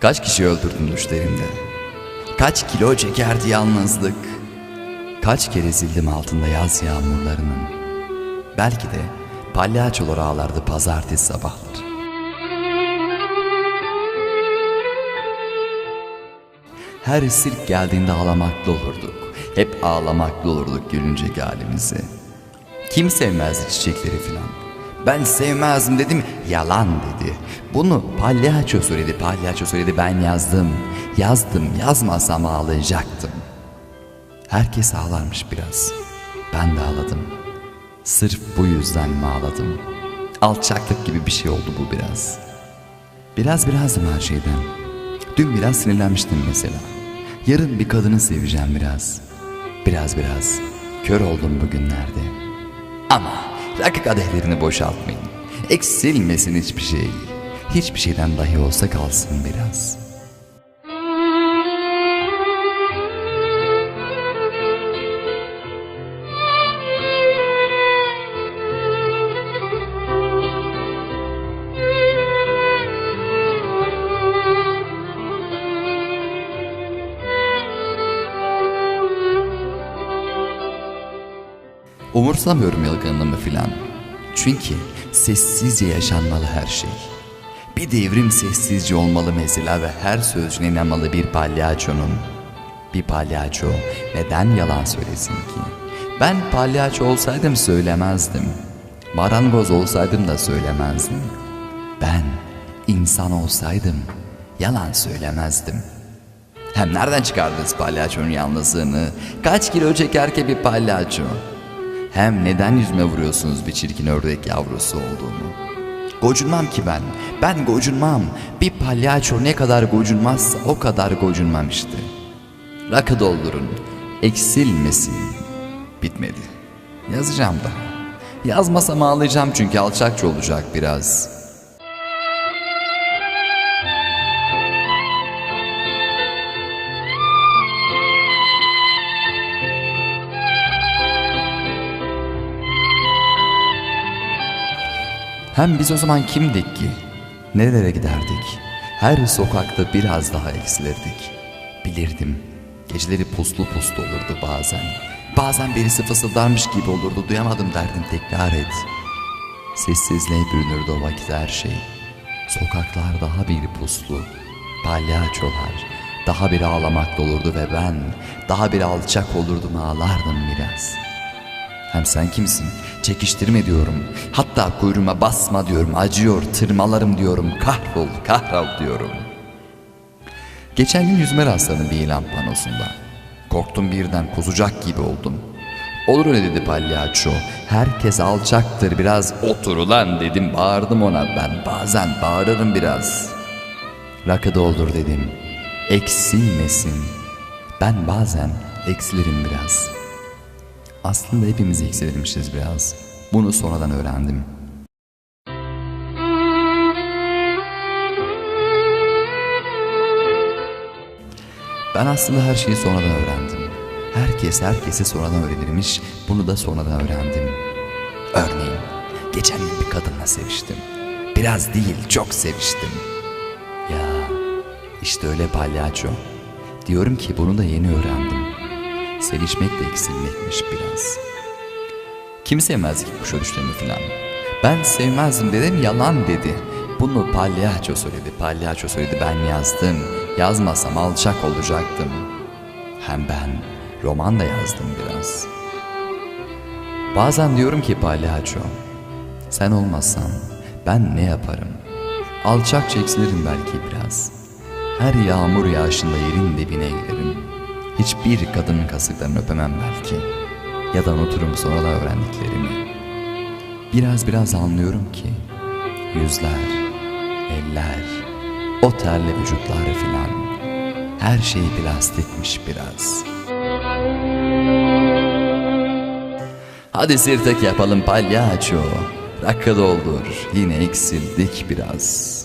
Kaç kişi öldürdün düşlerinde? Kaç kilo çekerdi yalnızlık? Kaç kere zildim altında yaz yağmurlarının? Belki de palyaçolar ağlardı pazartesi sabahları. Her sirk geldiğinde ağlamaklı olurduk. Hep ağlamaklı olurduk gülüncek halimizi. Kim sevmezdi çiçekleri filan? Ben sevmezdim dedim. Yalan dedi. Bunu palyaço söyledi, palyaço söyledi. Ben yazdım. Yazdım, yazmasam ağlayacaktım. Herkes ağlarmış biraz. Ben de ağladım. Sırf bu yüzden mi ağladım? Alçaklık gibi bir şey oldu bu biraz. Biraz birazdım her şeyden. Dün biraz sinirlenmiştim mesela. Yarın bir kadını seveceğim biraz. Biraz biraz. Kör oldum bugünlerde. Ama rakı kadehlerini boşaltmayın. Eksilmesin hiçbir şey. Hiçbir şeyden dahi olsa kalsın biraz. Umursamıyorum yılgınlığımı filan. Çünkü sessizce yaşanmalı her şey. Bir devrim sessizce olmalı mesela ve her sözcüğüne inanmalı bir palyaçonun. Bir palyaço neden yalan söylesin ki? Ben palyaço olsaydım söylemezdim. Marangoz olsaydım da söylemezdim. Ben insan olsaydım yalan söylemezdim. Hem nereden çıkardınız palyaçonun yalnızlığını? Kaç kilo çeker ki bir palyaço? Hem neden yüzüme vuruyorsunuz bir çirkin ördek yavrusu olduğumu? Gocunmam ki ben. Ben gocunmam. Bir palyaço ne kadar gocunmazsa o kadar gocunmam işte. Rakı doldurun. Eksilmesin. Bitmedi. Yazacağım daha. Yazmasam ağlayacağım çünkü alçakça olacak biraz. Hem biz o zaman kimdik ki? Nerelere giderdik? Her sokakta biraz daha eksilirdik. Bilirdim. Geceleri puslu puslu olurdu bazen. Bazen birisi fısıldarmış gibi olurdu. Duyamadım derdim tekrar et. Sessizliğe bürünürdü o vakit her şey. Sokaklar daha bir puslu. Palyaçolar daha bir ağlamaklı olurdu ve ben daha bir alçak olurdum ağlardım biraz.'' Hem sen kimsin? Çekiştirme diyorum. Hatta kuyruğuma basma diyorum. Acıyor, tırmalarım diyorum. Kahrol, kahrol diyorum. Geçen gün yüzme rastladım bir ilan panosunda. Korktum birden kuzacak gibi oldum. Olur öyle dedi palyaço. Herkes alçaktır biraz otur ulan dedim. Bağırdım ona ben. Bazen bağırırım biraz. Rakı doldur dedim. Eksilmesin. Ben bazen eksilirim biraz.'' Aslında hepimiz eksilirmişiz biraz. Bunu sonradan öğrendim. Ben aslında her şeyi sonradan öğrendim. Herkes herkesi sonradan öğrenirmiş. Bunu da sonradan öğrendim. Örneğin geçen gün bir kadınla seviştim. Biraz değil çok seviştim. Ya işte öyle palyaço. Diyorum ki bunu da yeni öğrendim. Sevişmek de eksilmekmiş biraz. Kim sevmez ki kuşa düştüğümü filan. Ben sevmezdim dedim yalan dedi. Bunu palyaço söyledi, palyaço söyledi ben yazdım. Yazmasam alçak olacaktım. Hem ben roman da yazdım biraz. Bazen diyorum ki palyaço, sen olmasan ben ne yaparım? Alçak eksilirim belki biraz. Her yağmur yağışında yerin dibine girerim. Hiçbir kadının kasıklarını öpemem belki. Ya da unuturum sonra öğrendiklerimi. Biraz biraz anlıyorum ki yüzler, eller, o terli vücutlar filan her şey plastikmiş biraz. Hadi sirtek yapalım palyaço. Rakı doldur yine eksildik biraz.